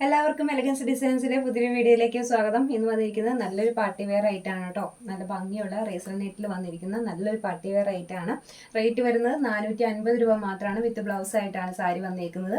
എല്ലാവർക്കും എലഗൻസ് ഡിസൈൻസിന്റെ പുതിയൊരു വീഡിയോയിലേക്ക് സ്വാഗതം. ഇന്ന് വന്നിരിക്കുന്നത് നല്ലൊരു പാർട്ടി വെയർ ആണ് കേട്ടോ. നല്ല ഭംഗിയുള്ള റേസൽ നെറ്റിൽ വന്നിരിക്കുന്ന നല്ലൊരു പാർട്ടി വെയർ ആയിട്ടാണ് റേറ്റ് വരുന്നത് നാനൂറ്റി അൻപത് രൂപ മാത്രമാണ് വിത്ത് ബ്ലൗസ് ആയിട്ടാണ് സാരി വന്നിരിക്കുന്നത്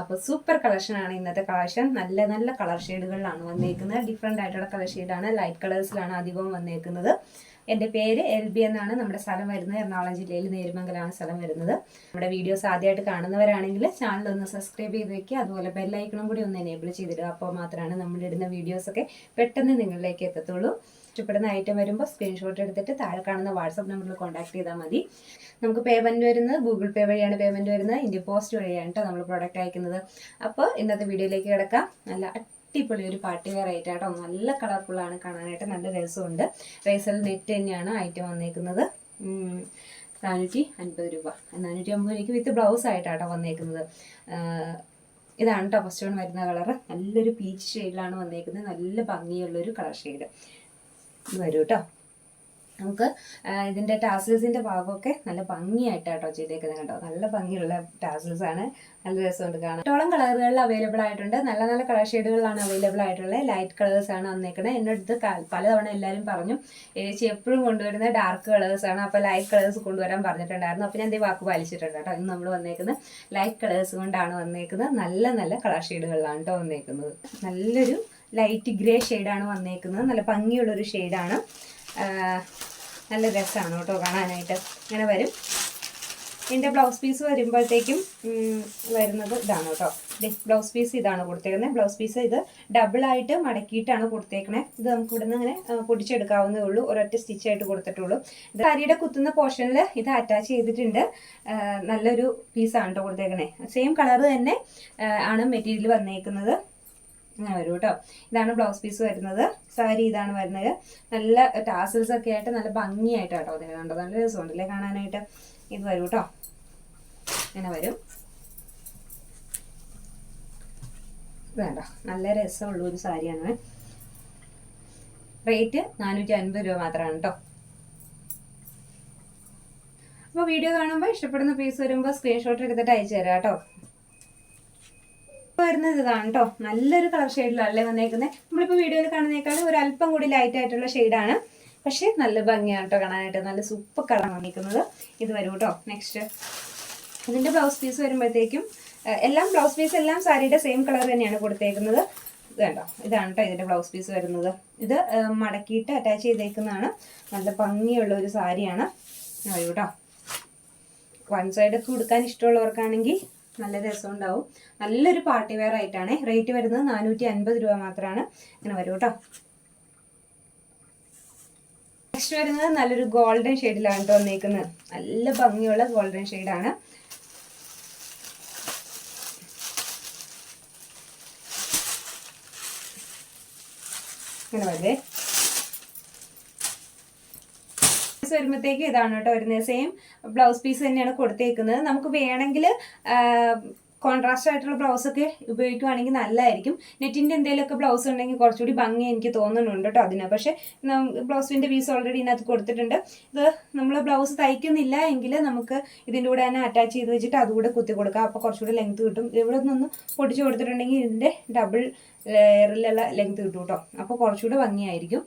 അപ്പോൾ സൂപ്പർ കളക്ഷനാണ് ഇന്നത്തെ കളക്ഷൻ നല്ല നല്ല കളർ ഷെയ്ഡുകളിലാണ് വന്നേക്കുന്നത്. ഡിഫറെന്റ് ആയിട്ടുള്ള കളർ ഷെയ്ഡാണ് ലൈറ്റ് കളേഴ്സിലാണ് അധികവും വന്നേക്കുന്നത്. എന്റെ പേര് എൽ ബി എന്നാണ്. നമ്മുടെ സ്ഥലം വരുന്നത് എറണാകുളം ജില്ലയിൽ നേരുമംഗലാണ് സ്ഥലം വരുന്നത്. നമ്മുടെ വീഡിയോസ് ആദ്യമായിട്ട് കാണുന്നവരാണെങ്കിൽ ചാനൽ ഒന്ന് സബ്സ്ക്രൈബ് ചെയ്ത് വെക്കുക. അതുപോലെ ബെല്ലൈക്കണും കൂടി ഒന്ന് എനേബിൾ ചെയ്തിടുക. അപ്പോൾ മാത്രമാണ് നമ്മളിടുന്ന വീഡിയോസൊക്കെ പെട്ടെന്ന് നിങ്ങളിലേക്ക് എത്തത്തുള്ളൂ. ഇഷ്ടപ്പെടുന്ന ഐറ്റം വരുമ്പോൾ സ്ക്രീൻഷോട്ട് എടുത്തിട്ട് താഴെ കാണുന്ന വാട്സപ്പ് നമ്പറിൽ കോൺടാക്ട് ചെയ്താൽ മതി. നമുക്ക് പേയ്മെന്റ് വരുന്നത് ഗൂഗിൾ പേ വഴിയാണ് പേയ്മെന്റ് വരുന്നത്. ഇന്ത്യ പോസ്റ്റ് വഴിയാണ് കേട്ടോ നമ്മൾ പ്രോഡക്റ്റ് അയക്കുന്നത്. അപ്പോൾ ഇന്നത്തെ വീഡിയോയിലേക്ക് കിടക്കാം. നല്ല അടിപൊളി ഒരു പാർട്ടി വെയർ ആയിട്ട് കേട്ടോ നല്ല കളർഫുള്ളാണ് കാണാനായിട്ട് നല്ല രസമുണ്ട്. റേസൽ നെറ്റ് തന്നെയാണ് ഐറ്റം വന്നേക്കുന്നത്. നാനൂറ്റി അൻപത് രൂപ. നാനൂറ്റി അമ്പത് രൂപയ്ക്ക് വിത്ത് ബ്ലൗസ് ആയിട്ടാട്ടോ വന്നേക്കുന്നത്. ഇതാണ് കേട്ടോ ഫസ്റ്റ് വൺ വരുന്ന കളർ നല്ലൊരു പീച്ച് ഷെയ്ഡിലാണ് വന്നേക്കുന്നത്. നല്ല ഭംഗിയുള്ളൊരു കളർ ഷെയ്ഡ് ഇത് വരും കേട്ടോ നമുക്ക് ഇതിന്റെ ടാസിൽസിന്റെ ഭാഗമൊക്കെ നല്ല ഭംഗിയായിട്ട് കേട്ടോ ചെയ്തേക്കുന്നത് കേട്ടോ നല്ല ഭംഗിയുള്ള ടാസിൽസ് ആണ് നല്ല രസമുണ്ട് കാണാൻ. ടോളം കളറുകളിൽ അവൈലബിൾ ആയിട്ടുണ്ട്. നല്ല നല്ല കളർ ഷെയ്ഡുകളിലാണ് അവൈലബിൾ ആയിട്ടുള്ളത്. ലൈറ്റ് കളേഴ്സ് ആണ് വന്നേക്കുന്നത് എന്റെ അടുത്ത് പലതവണ എല്ലാവരും പറഞ്ഞു ഏച്ചി എപ്പോഴും കൊണ്ടുവരുന്നത് ഡാർക്ക് കളേഴ്സ് ആണ്. അപ്പോൾ ലൈറ്റ് കളേഴ്സ് കൊണ്ടുവരാൻ പറഞ്ഞിട്ടുണ്ടായിരുന്നു. അപ്പോൾ ഞാൻ ദേ വാക്ക് പാലിച്ചിട്ടുണ്ട് കേട്ടോ. ഇന്ന് നമ്മൾ വന്നേക്കുന്നത് ലൈറ്റ് കളേഴ്സ് കൊണ്ടാണ് വന്നേക്കുന്നത് നല്ല നല്ല കളർ ഷെയ്ഡുകളിലാണ് കേട്ടോ വന്നേക്കുന്നത്. നല്ലൊരു ലൈറ്റ് ഗ്രേ ഷെയ്ഡാണ് വന്നേക്കുന്നത്. നല്ല ഭംഗിയുള്ളൊരു ഷെയ്ഡാണ്. നല്ല രസമാണ് കേട്ടോ കാണാനായിട്ട്. ഇങ്ങനെ വരും. എന്റെ ബ്ലൗസ് പീസ് വരുമ്പോഴത്തേക്കും വരുന്നത് ഇതാണ് കേട്ടോ. ബ്ലൗസ് പീസ് ഇതാണ് കൊടുത്തേക്കുന്നത് ബ്ലൗസ് പീസ് ഇത് ഡബിളായിട്ട് മടക്കിയിട്ടാണ് കൊടുത്തേക്കണേ ഇത് നമുക്ക് ഇവിടെ നിന്ന് അങ്ങനെ പൊടിച്ചെടുക്കാവുന്നേ ഉള്ളൂ. ഒരൊറ്റ സ്റ്റിച്ചായിട്ട് കൊടുത്തിട്ടുള്ളൂ. ഇത് സാരിയുടെ കുത്തുന്ന പോർഷനിൽ ഇത് അറ്റാച്ച് ചെയ്തിട്ടുണ്ട്. നല്ലൊരു പീസാണ് കേട്ടോ കൊടുത്തേക്കണേ സെയിം കളർ തന്നെ ആണ് മെറ്റീരിയൽ വന്നേക്കുന്നത്. അങ്ങനെ വരും കേട്ടോ. ഇതാണ് ബ്ലൗസ് പീസ് വരുന്നത്. സാരി ഇതാണ് വരുന്നത്. നല്ല ടാസൽസ് ഒക്കെ ആയിട്ട് നല്ല ഭംഗിയായിട്ട് കേട്ടോ അതിന് കണ്ടോ നല്ല രസമുണ്ടല്ലേ കാണാനായിട്ട്? ഇത് വരും കേട്ടോ. ഇങ്ങനെ വരും. വേണ്ട നല്ല രസമുള്ള ഒരു സാരിയാണ്. റേറ്റ് നാനൂറ്റി അൻപത് രൂപ മാത്രമാണ് കേട്ടോ. അപ്പോൾ വീഡിയോ കാണുമ്പോൾ ഇഷ്ടപ്പെടുന്ന പീസ് വരുമ്പോൾ സ്ക്രീൻഷോട്ട് എടുത്തിട്ട് അയച്ചു തരാം കേട്ടോ. വരുന്നത് ഇതാണ് കേട്ടോ നല്ലൊരു കളർ ഷെയ്ഡിലല്ലേ വന്നേക്കുന്നത് നമ്മളിപ്പോൾ വീഡിയോയിൽ കാണുന്നേക്കാളും ഒരു അല്പം കൂടി ലൈറ്റ് ആയിട്ടുള്ള ഷെയ്ഡാണ് പക്ഷേ നല്ല ഭംഗിയാണ് കേട്ടോ കാണാനായിട്ട്. നല്ല സൂപ്പർ കളർ വന്നിരിക്കുന്നത് ഇത് വരും കേട്ടോ നെക്സ്റ്റ് ഇതിന്റെ ബ്ലൗസ് പീസ് വരുമ്പോഴത്തേക്കും എല്ലാം ബ്ലൗസ് പീസ് എല്ലാം സാരിയുടെ സെയിം കളർ തന്നെയാണ് കൊടുത്തേക്കുന്നത്. വേണ്ടോ ഇതാണ് കേട്ടോ ഇതിന്റെ ബ്ലൗസ് പീസ് വരുന്നത്. ഇത് മടക്കിയിട്ട് അറ്റാച്ച് ചെയ്തേക്കുന്നതാണ്. നല്ല ഭംഗിയുള്ള ഒരു സാരിയാണ്. വരും കേട്ടോ വൺ സൈഡ് ഒക്കെ കൊടുക്കാൻ ഇഷ്ടമുള്ളവർക്കാണെങ്കിൽ നല്ല രസം ഉണ്ടാവും നല്ലൊരു പാർട്ടി വെയർ ആയിട്ടാണ്. റേറ്റ് വരുന്നത് നാനൂറ്റി അൻപത് രൂപ മാത്രമാണ് ഇങ്ങനെ വരും കേട്ടോ നെക്സ്റ്റ് വരുന്നത് നല്ലൊരു ഗോൾഡൻ ഷെയ്ഡിലാണ് കേട്ടോ വന്നേക്കുന്നത്. നല്ല ഭംഗിയുള്ള ഗോൾഡൻ ഷെയ്ഡാണ് ഇങ്ങനെ വരുവേ പീസ് വരുമ്പോഴത്തേക്ക് ഇതാണ് കേട്ടോ വരുന്നത്. സെയിം ബ്ലൗസ് പീസ് തന്നെയാണ് കൊടുത്തേക്കുന്നത്. നമുക്ക് വേണമെങ്കിൽ കോൺട്രാസ്റ്റ് ആയിട്ടുള്ള ബ്ലൗസ് ഒക്കെ ഉപയോഗിക്കുവാണെങ്കിൽ നല്ലതായിരിക്കും. നെറ്റിന്റെ എന്തെങ്കിലുമൊക്കെ ബ്ലൗസ് ഉണ്ടെങ്കിൽ കുറച്ചുകൂടി ഭംഗി എനിക്ക് തോന്നുന്നുണ്ട് കേട്ടോ അതിന്. പക്ഷേ ബ്ലൗസിന്റെ പീസ് ഓൾറെഡി ഇതിനകത്ത് കൊടുത്തിട്ടുണ്ട്. ഇത് നമ്മൾ ബ്ലൗസ് തയ്ക്കുന്നില്ല എങ്കിൽ നമുക്ക് ഇതിന്റെ കൂടെ തന്നെ അറ്റാച്ച് ചെയ്ത് വെച്ചിട്ട് അതുകൂടെ കുത്തി കൊടുക്കാം. അപ്പോൾ കുറച്ചുകൂടി ലെങ്ത് കിട്ടും. ഇവിടെ നിന്നൊന്ന് പൊടിച്ച് കൊടുത്തിട്ടുണ്ടെങ്കിൽ ഇതിന്റെ ഡബിൾ ലെയറിലുള്ള ലെങ്ത് കിട്ടും കേട്ടോ. അപ്പോൾ കുറച്ചുകൂടെ ഭംഗിയായിരിക്കും.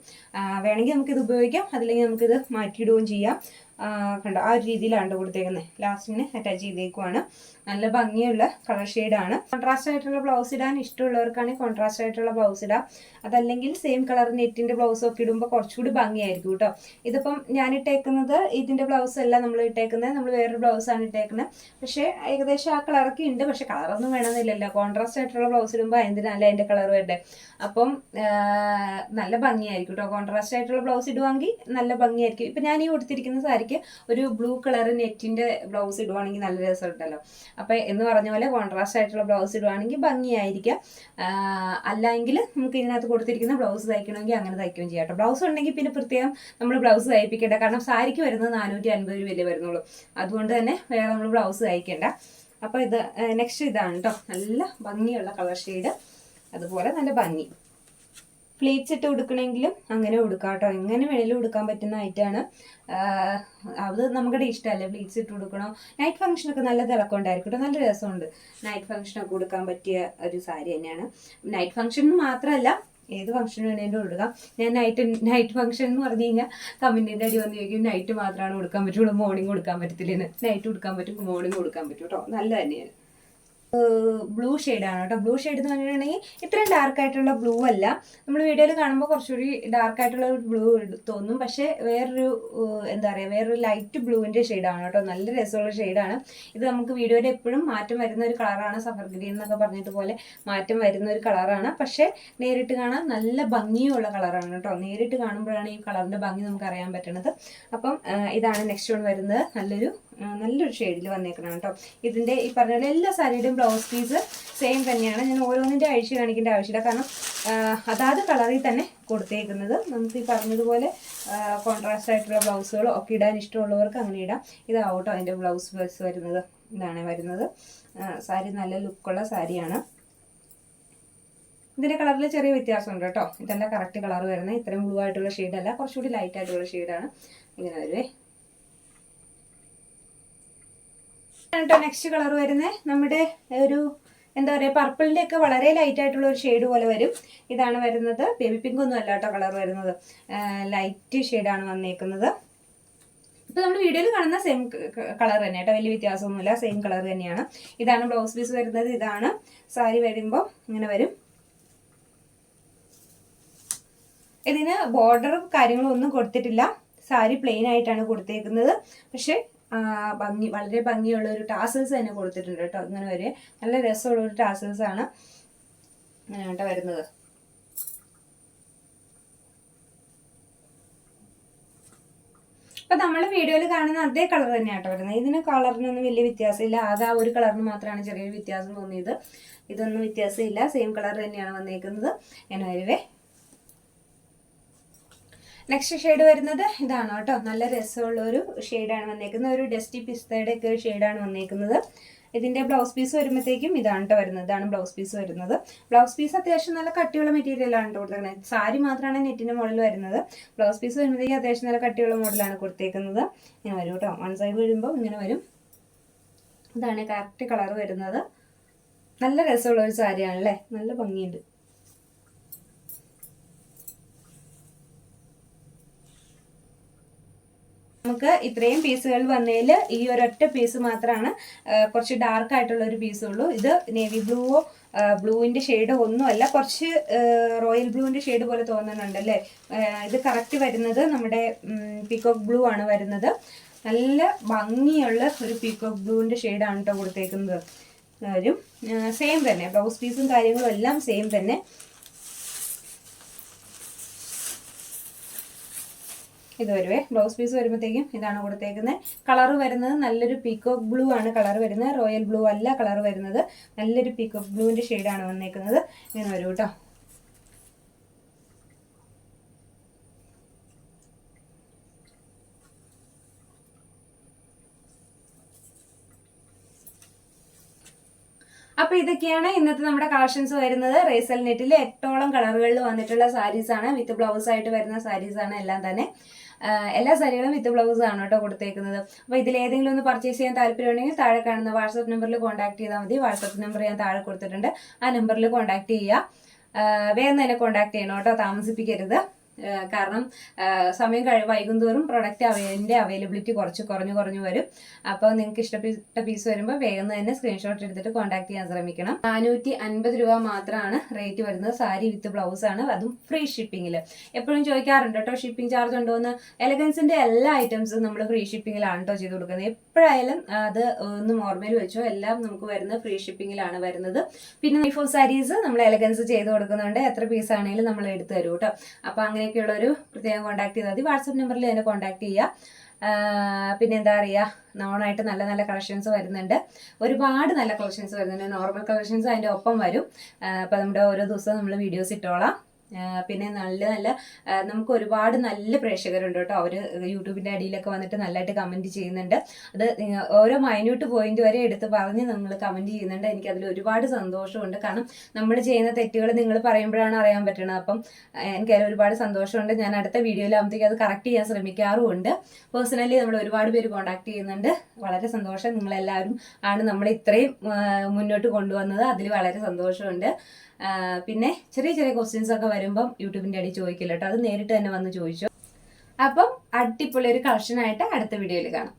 വേണമെങ്കിൽ നമുക്കിത് ഉപയോഗിക്കാം. അതില്ലെങ്കിൽ നമുക്കിത് മാറ്റിയിടുകയും ചെയ്യാം. കണ്ടോ? ആ ഒരു രീതിയിലാണ് കൊടുത്തേക്കുന്നത് ലാസ്റ്റിങ്ങിന് അറ്റാച്ച് ചെയ്തേക്കുവാണ്. നല്ല ഭംഗിയുള്ള കളർ ഷെയ്ഡാണ് കോൺട്രാസ്റ്റ് ആയിട്ടുള്ള ബ്ലൗസ് ഇടാൻ ഇഷ്ടമുള്ളവർക്കാണെങ്കിൽ കോൺട്രാസ്റ്റ് ആയിട്ടുള്ള ബ്ലൗസ് ഇടാം. അതല്ലെങ്കിൽ സെയിം കളർ നെറ്റിന്റെ ബ്ലൗസ് ഒക്കെ ഇടുമ്പോൾ കുറച്ചുകൂടി ഭംഗിയായിരിക്കും കേട്ടോ. ഇതിപ്പം ഞാൻ ഇട്ടേക്കുന്നത് ഇതിന്റെ ബ്ലൗസ് അല്ല നമ്മൾ ഇട്ടേക്കുന്നത്. നമ്മൾ വേറൊരു ബ്ലൗസ് ആണ് ഇട്ടേക്കുന്നത്. പക്ഷേ ഏകദേശം ആ കളറൊക്കെ ഉണ്ട്. പക്ഷെ കളറൊന്നും വേണമെന്നില്ലല്ലോ. കോൺട്രാസ്റ്റ് ആയിട്ടുള്ള ബ്ലൗസ് ഇടുമ്പോൾ എന്തിനല്ല അതിന്റെ കളർ വേണ്ടേ അപ്പം നല്ല ഭംഗിയായിരിക്കും കേട്ടോ കോൺട്രാസ്റ്റ് ആയിട്ടുള്ള ബ്ലൗസ് ഇടുവാണെങ്കിൽ നല്ല ഭംഗിയായിരിക്കും. ഇപ്പം ഞാൻ ഈ കൊടുത്തിരിക്കുന്ന സാരിക്ക് ഒരു ബ്ലൂ കളർ നെറ്റിന്റെ ബ്ലൗസ് ഇടുവാണെങ്കിൽ നല്ല രസമുണ്ടല്ലോ. അപ്പം എന്ന് പറഞ്ഞ പോലെ കോൺട്രാസ്റ്റ് ആയിട്ടുള്ള ബ്ലൗസ് ഇടുവാണെങ്കിൽ ഭംഗിയായിരിക്കാം. അല്ലെങ്കിൽ നമുക്ക് ഇതിനകത്ത് കൊടുത്തിരിക്കുന്ന ബ്ലൗസ് തയ്ക്കണമെങ്കിൽ അങ്ങനെ തയ്ക്കുകയും ചെയ്യാം കേട്ടോ ബ്ലൗസ് ഉണ്ടെങ്കിൽ പിന്നെ പ്രത്യേകം നമ്മൾ ബ്ലൗസ് തയ്പ്പിക്കേണ്ട. കാരണം സാരിക്ക് വരുന്നത് നാനൂറ്റി അൻപത് രൂപയല്ലേ വരുന്നുള്ളൂ. അതുകൊണ്ട് തന്നെ വേറെ നമ്മൾ ബ്ലൗസ് തയ്ക്കേണ്ട. അപ്പോൾ ഇത് നെക്സ്റ്റ് ഇതാണ് കേട്ടോ നല്ല ഭംഗിയുള്ള കളർ ഷെയ്ഡ് അതുപോലെ നല്ല ഭംഗി. പ്ലീറ്റ്സ് ഇട്ട് ഉടുക്കണമെങ്കിലും അങ്ങനെ ഉടുക്കാം കേട്ടോ. എങ്ങനെ വേണേലും ഉടുക്കാൻ പറ്റുന്ന ആയിട്ടാണ് അത് നമ്മുടെ ഇഷ്ടമല്ല പ്ലീറ്റ്സ് ഇട്ട് ഉടുക്കണോ? നൈറ്റ് ഫംഗ്ഷനൊക്കെ നല്ല തിളക്കമുണ്ടായിരിക്കും കേട്ടോ. നല്ല രസമുണ്ട്. നൈറ്റ് ഫംഗ്ഷനൊക്കെ ഉടുക്കാൻ പറ്റിയ ഒരു സാരി തന്നെയാണ്. നൈറ്റ് ഫംഗ്ഷൻ മാത്രമല്ല ഏത് ഫംഗ്ഷൻ വേണേലും ഉടുക്കാം. ഞാൻ നൈറ്റ് നൈറ്റ് ഫംഗ്ഷൻ എന്ന് പറഞ്ഞു കഴിഞ്ഞാൽ കമ്പനീന്റെ അടി വന്ന് ചോദിക്കും നൈറ്റ് മാത്രമാണ് കൊടുക്കാൻ പറ്റുള്ളൂ? മോർണിംഗ് കൊടുക്കാൻ പറ്റത്തില്ലെന്ന്. നൈറ്റ് കൊടുക്കാൻ പറ്റും മോർണിംഗ് കൊടുക്കാൻ പറ്റും കേട്ടോ. നല്ല തന്നെയാണ്. ബ്ലൂ ആണ് കേട്ടോ. ബ്ലൂ ഷെയ്ഡ് എന്ന് പറഞ്ഞിട്ടുണ്ടെങ്കിൽ ഇത്രയും ഡാർക്ക് ആയിട്ടുള്ള ബ്ലൂ അല്ല. നമ്മൾ വീഡിയോയിൽ കാണുമ്പോൾ കുറച്ചുകൂടി ഡാർക്ക് ആയിട്ടുള്ള ഒരു ബ്ലൂ തോന്നും. പക്ഷേ വേറൊരു എന്താ പറയുക വേറൊരു ലൈറ്റ് ബ്ലൂവിന്റെ ഷെയ്ഡാണ് കേട്ടോ. നല്ല രസമുള്ള ഷെയ്ഡാണ്. ഇത് നമുക്ക് വീഡിയോയിൽ എപ്പോഴും മാറ്റം വരുന്ന ഒരു കളറാണ് സഫർ ഗ്രീൻ എന്നൊക്കെ പറഞ്ഞിട്ട് പോലെ മാറ്റം വരുന്ന ഒരു കളറാണ് പക്ഷേ നേരിട്ട് കാണാൻ നല്ല ഭംഗിയുള്ള കളറാണ് കേട്ടോ. നേരിട്ട് കാണുമ്പോഴാണ് ഈ കളറിന്റെ ഭംഗി നമുക്ക് അറിയാൻ പറ്റണത്. അപ്പം ഇതാണ് നെക്സ്റ്റ് വൺ വരുന്നത്. നല്ലൊരു നല്ലൊരു ഷെയ്ഡിൽ വന്നേക്കണം കേട്ടോ ഇതിന്റെ ഈ പറഞ്ഞ പോലെ എല്ലാ സാരിയുടെയും ബ്ലൗസ് പീസ് സെയിം തന്നെയാണ്. ഞാൻ ഓരോന്നിന്റെ അഴിച്ച് കാണിക്കേണ്ട ആവശ്യമില്ല. കാരണം അതാത് കളറിൽ തന്നെ കൊടുത്തേക്കുന്നത്. നമുക്ക് ഈ പറഞ്ഞതുപോലെ കോൺട്രാസ്റ്റ് ആയിട്ടുള്ള ബ്ലൗസുകളോ ഒക്കെ ഇടാൻ ഇഷ്ടമുള്ളവർക്ക് അങ്ങനെ ഇടാം. ഇതാവട്ടോ അതിന്റെ ബ്ലൗസ് പീസ് വരുന്നത്. ഇതാണ് വരുന്നത്. സാരി നല്ല ലുക്കുള്ള സാരിയാണ്. ഇതിന്റെ കളറിൽ ചെറിയ വ്യത്യാസമുണ്ട് കേട്ടോ ഇതല്ല കറക്റ്റ് കളർ വരുന്നത്. ഇത്രയും ബ്ലൂ ആയിട്ടുള്ള ഷെയ്ഡല്ല കുറച്ചുകൂടി ലൈറ്റ് ആയിട്ടുള്ള ഷെയ്ഡാണ് ഇങ്ങനെ വരുവേ. കേട്ടോ നെക്സ്റ്റ് കളർ വരുന്നത് നമ്മുടെ ഒരു എന്താ പറയുക പർപ്പിളിന്റെ ഒക്കെ വളരെ ലൈറ്റ് ആയിട്ടുള്ള ഒരു ഷെയ്ഡ് പോലെ വരും. ഇതാണ് വരുന്നത്. ബേബി പിങ്ക് ഒന്നും അല്ല കേട്ടോ കളർ വരുന്നത്. ലൈറ്റ് ഷെയ്ഡാണ് വന്നേക്കുന്നത്. ഇപ്പൊ നമ്മൾ വീഡിയോയിൽ കാണുന്ന സെയിം കളർ തന്നെ കേട്ടോ. വലിയ വ്യത്യാസമൊന്നുമില്ല. സെയിം കളർ തന്നെയാണ്. ഇതാണ് ബ്ലൗസ് പീസ് വരുന്നത്. ഇതാണ് സാരി വരുമ്പോൾ ഇങ്ങനെ വരും. ഇതിന് ബോർഡറും കാര്യങ്ങളും ഒന്നും കൊടുത്തിട്ടില്ല. സാരി പ്ലെയിൻ ആയിട്ടാണ് കൊടുത്തേക്കുന്നത്. പക്ഷെ ഭംഗി വളരെ ഭംഗിയുള്ള ഒരു ടാസൽസ് തന്നെ കൊടുത്തിട്ടുണ്ട് കേട്ടോ. ഇങ്ങനെ വരെ നല്ല രസമുള്ള ഒരു ടാസൽസ് ആണ് അങ്ങനെ കേട്ടോ വരുന്നത്. അപ്പൊ നമ്മൾ വീഡിയോയിൽ കാണുന്ന അതേ കളർ തന്നെയാണ് കേട്ടോ വരുന്നത്. ഇതിന് കളറിനൊന്നും വലിയ വ്യത്യാസമില്ല. ആകെ ആ ഒരു കളറിന് മാത്രമാണ് ചെറിയൊരു വ്യത്യാസം തോന്നിയത്. ഇതൊന്നും വ്യത്യാസമില്ല. സെയിം കളർ തന്നെയാണ് വന്നേക്കുന്നത്. ഞാൻ വരുവേ? നെക്സ്റ്റ് ഷെയ്ഡ് വരുന്നത് ഇതാണ് കേട്ടോ. നല്ല രസമുള്ള ഒരു ഷെയ്ഡാണ് വന്നേക്കുന്നത്. ഒരു ഡസ്റ്റി പിസ്തയുടെ ഒക്കെ ഒരു ഷെയ്ഡാണ് വന്നേക്കുന്നത്. ഇതിന്റെ ബ്ലൗസ് പീസ് വരുമ്പോഴത്തേക്കും ഇതാണ് കേട്ടോ വരുന്നത്. ഇതാണ് ബ്ലൗസ് പീസ് വരുന്നത്. ബ്ലൗസ് പീസ് അത്യാവശ്യം നല്ല കട്ടിയുള്ള മെറ്റീരിയലാണ് കൊടുത്തേക്കുന്നത് സാരി മാത്രമാണ് നെറ്റിന്റെ മോഡൽ വരുന്നത്. ബ്ലൗസ് പീസ് വരുമ്പോഴത്തേക്കും അത്യാവശ്യം നല്ല കട്ടിയുള്ള മോഡലാണ് കൊടുത്തേക്കുന്നത്. ഇങ്ങനെ വരും കേട്ടോ വൺ സൈഡ് വരുമ്പോൾ ഇങ്ങനെ വരും. ഇതാണ് കറക്റ്റ് കളർ വരുന്നത്. നല്ല രസമുള്ള ഒരു സാരിയാണല്ലേ? നല്ല ഭംഗിയുണ്ട്. നമുക്ക് ഇത്രയും പീസുകൾ വന്നതിൽ ഈ ഒരൊറ്റ പീസ് മാത്രമാണ് കുറച്ച് ഡാർക്ക് ആയിട്ടുള്ള ഒരു പീസേ ഉള്ളൂ. ഇത് നേവി ബ്ലൂവോ ബ്ലൂവിന്റെ ഷെയ്ഡ് ഒന്നുമല്ല കുറച്ച് റോയൽ ബ്ലൂവിന്റെ ഷെയ്ഡ് പോലെ തോന്നുന്നുണ്ട് അല്ലേ ഇത് കറക്റ്റ് വരുന്നത് നമ്മുടെ പീക്കോക്ക് ബ്ലൂ ആണ് വരുന്നത്. നല്ല ഭംഗിയുള്ള ഒരു പീക്കോക്ക് ബ്ലൂവിന്റെ ഷെയ്ഡാണ് കേട്ടോ കൊടുത്തേക്കുന്നത്. വരും. സെയിം തന്നെ ബ്ലൗസ് പീസും കാര്യങ്ങളും എല്ലാം സെയിം തന്നെ. ഇത് വരുവേ. ബ്ലൗസ് പീസ് വരുമ്പോഴത്തേക്കും ഇതാണ് കൊടുത്തേക്കുന്നത് കളർ വരുന്നത് നല്ലൊരു പീക്കോക്ക് ബ്ലൂ ആണ് കളർ വരുന്നത്. റോയൽ ബ്ലൂ അല്ല കളർ വരുന്നത്. നല്ലൊരു പീക്കോക്ക് ബ്ലൂവിന്റെ ഷെയ്ഡാണ് വന്നേക്കുന്നത്. ഇങ്ങനെ വരും കേട്ടോ അപ്പൊ ഇതൊക്കെയാണ് ഇന്നത്തെ നമ്മുടെ കളക്ഷൻസ് വരുന്നത്. റേസൽ നെറ്റിൽ എട്ടോളം കളറുകളിൽ വന്നിട്ടുള്ള സാരീസ് ആണ്. വിത്ത് ബ്ലൗസ് ആയിട്ട് വരുന്ന സാരീസ് ആണ് എല്ലാം തന്നെ. എല്ലാ സാരികളും വിത്ത് ബ്ലൗസ് ആണ് കേട്ടോ കൊടുത്തേക്കുന്നത്. അപ്പൊ ഇതിൽ ഏതെങ്കിലും ഒന്ന് പർച്ചേസ് ചെയ്യാൻ താല്പര്യമുണ്ടെങ്കിൽ താഴെ കാണുന്ന വാട്സപ്പ് നമ്പറിൽ കോൺടാക്ട് ചെയ്താൽ മതി. വാട്സപ്പ് നമ്പർ ഞാൻ താഴെ കൊടുത്തിട്ടുണ്ട്. ആ നമ്പറിൽ കോൺടാക്ട് ചെയ്യുക. വേഗം തന്നെ കോൺടാക്ട് ചെയ്യണം കേട്ടോ. താമസിപ്പിക്കരുത്. കാരണം സമയം കഴി വൈകുന്തോറും പ്രൊഡക്റ്റ് അവന്റെ അവൈലബിലിറ്റി കുറച്ച് കുറഞ്ഞു കുറഞ്ഞു വരും. അപ്പോൾ നിങ്ങൾക്ക് ഇഷ്ടപ്പെട്ട പീസ് വരുമ്പോൾ വേഗം തന്നെ സ്ക്രീൻഷോട്ട് എടുത്തിട്ട് കോൺടാക്ട് ചെയ്യാൻ ശ്രമിക്കണം. നാനൂറ്റി അൻപത് രൂപ മാത്രമാണ് റേറ്റ് വരുന്നത്. സാരി വിത്ത് ബ്ലൗസ് ആണ്. അതും ഫ്രീ ഷിപ്പിങ്ങിൽ എപ്പോഴും ചോദിക്കാറുണ്ട് കേട്ടോ ഷിപ്പിംഗ് ചാർജ് ഉണ്ടോ എന്ന് എലഗൻസിന്റെ എല്ലാ ഐറ്റംസും നമ്മൾ ഫ്രീ ഷിപ്പിങ്ങിലാണ് കേട്ടോ ചെയ്ത് കൊടുക്കുന്നത്. എപ്പോഴായാലും അത് ഒന്നും ഓർമ്മയിൽ വെച്ചോ. എല്ലാം നമുക്ക് വരുന്നത് ഫ്രീ ഷിപ്പിങ്ങിലാണ് വരുന്നത്. പിന്നെ ഐഫോൺ സാരീസ് നമ്മൾ എലഗൻസ് ചെയ്ത് കൊടുക്കുന്നുണ്ട്. എത്ര പീസ് ആണെങ്കിലും നമ്മൾ എടുത്തു തരും കേട്ടോ. അപ്പോൾ അങ്ങനെയൊക്കെയുള്ള ഒരു പ്രത്യേകം കോൺടാക്ട് ചെയ്താൽ മതി. വാട്സപ്പ് നമ്പറിൽ എന്നെ കോൺടാക്ട് ചെയ്യുക ആഹ് പിന്നെ എന്താ പറയുക നോണായിട്ട് നല്ല നല്ല കളക്ഷൻസ് വരുന്നുണ്ട്. ഒരുപാട് നല്ല കളക്ഷൻസ് വരുന്നുണ്ട്. നോർമൽ കളക്ഷൻസ് അതിന്റെ ഒപ്പം വരും. അപ്പോൾ നമ്മുടെ ഓരോ ദിവസവും നമ്മൾ വീഡിയോസ് ഇട്ടോളാം. പിന്നെ നല്ല നല്ല നമുക്ക് ഒരുപാട് നല്ല പ്രേക്ഷകരുണ്ട് കേട്ടോ. അവർ യൂട്യൂബിന്റെ അടിയിലൊക്കെ വന്നിട്ട് നല്ലതായിട്ട് കമന്റ് ചെയ്യുന്നുണ്ട്. അത് ഓരോ മൈന്യൂട്ട് പോയിന്റ് വരെ എടുത്ത് പറഞ്ഞ് നിങ്ങൾ കമന്റ് ചെയ്യുന്നുണ്ട്. എനിക്ക് അതിൽ ഒരുപാട് സന്തോഷമുണ്ട്. കാരണം നമ്മൾ ചെയ്യുന്ന തെറ്റുകൾ നിങ്ങൾ പറയുമ്പോഴാണ് അറിയാൻ പറ്റണത്. അപ്പം എനിക്ക് അതിൽ ഒരുപാട് സന്തോഷമുണ്ട്. ഞാൻ അടുത്ത വീഡിയോയിലാകുമ്പോഴത്തേക്ക് അത് കറക്റ്റ് ചെയ്യാൻ ശ്രമിക്കാറുമുണ്ട്. പേഴ്സണലി നമ്മൾ ഒരുപാട് പേര് കോൺടാക്ട് ചെയ്യുന്നുണ്ട്. വളരെ സന്തോഷം. നിങ്ങളെല്ലാവരും ആണ് നമ്മളെ ഇത്രയും മുന്നോട്ട് കൊണ്ടുവന്നത്. അതിൽ വളരെ സന്തോഷമുണ്ട്. പിന്നെ ചെറിയ ചെറിയ ക്വസ്റ്റ്യൻസ് ഒക്കെ വരുമ്പം യൂട്യൂബിന്റെ അടി ചോദിക്കില്ല കേട്ടോ അത് നേരിട്ട് തന്നെ വന്ന് ചോദിച്ചു. അപ്പം അടിപൊളി ഒരു കളക്ഷനായിട്ട് അടുത്ത വീഡിയോയിൽ കാണാം.